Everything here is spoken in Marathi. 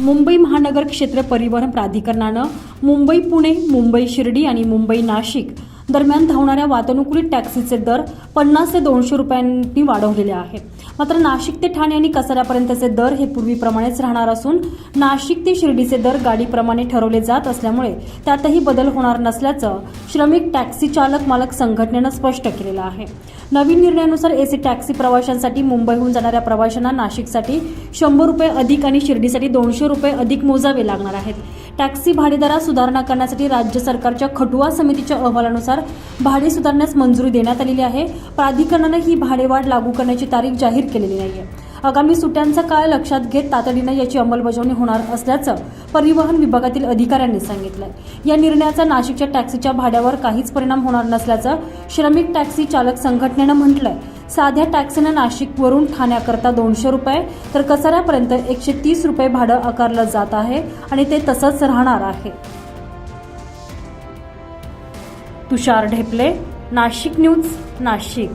मुंबई महानगर क्षेत्र परिवहन प्राधिकरणानं मुंबई पुणे मुंबई शिर्डी आणि मुंबई नाशिक दरम्यान धावणाऱ्या वातानुकूलित टॅक्सीचे दर पन्नास ते दोनशे रुपयांनी वाढवलेले आहे. मात्र नाशिक ते ठाणे आणि कसाऱ्यापर्यंतचे दर हे पूर्वीप्रमाणेच राहणार असून नाशिक ते शिर्डीचे दर गाडीप्रमाणे ठरवले जात असल्यामुळे त्यातही बदल होणार नसल्याचं श्रमिक टॅक्सी चालक मालक संघटनेनं स्पष्ट केलेलं आहे. नवीन निर्णयानुसार एसी टॅक्सी प्रवाशांसाठी मुंबईहून जाणाऱ्या प्रवाशांना नाशिकसाठी शंभर रुपये अधिक आणि शिर्डीसाठी दोनशे रुपये अधिक मोजावे लागणार आहेत. टॅक्सी भाडेदरात सुधारणा करण्यासाठी राज्य सरकारच्या खटुआ समितीच्या अहवालानुसार भाडे सुधारण्यास मंजुरी देण्यात आलेली आहे. प्राधिकरणानं ही भाडेवाढ लागू करण्याची तारीख जाहीर केलेली नाहीये. आगामी सुट्ट्यांचा काळ लक्षात घेत तातडीनं याची अंमलबजावणी होणार असल्याचं परिवहन विभागातील अधिकाऱ्यांनी सांगितलं या निर्णयाचा नाशिकच्या टॅक्सीच्या भाड्यावर काहीच परिणाम होणार नसल्याचं श्रमिक टॅक्सी चालक संघटनेनं म्हटलंय. साध्या टॅक्सीनं नाशिकवरून ठाण्याकरता दोनशे रुपये तर कसाऱ्यापर्यंत एकशे तीस रुपये भाडं आकारलं जात आहे आणि ते तसंच राहणार आहे. तुषार ढेपले नाशिक न्यूज नाशिक.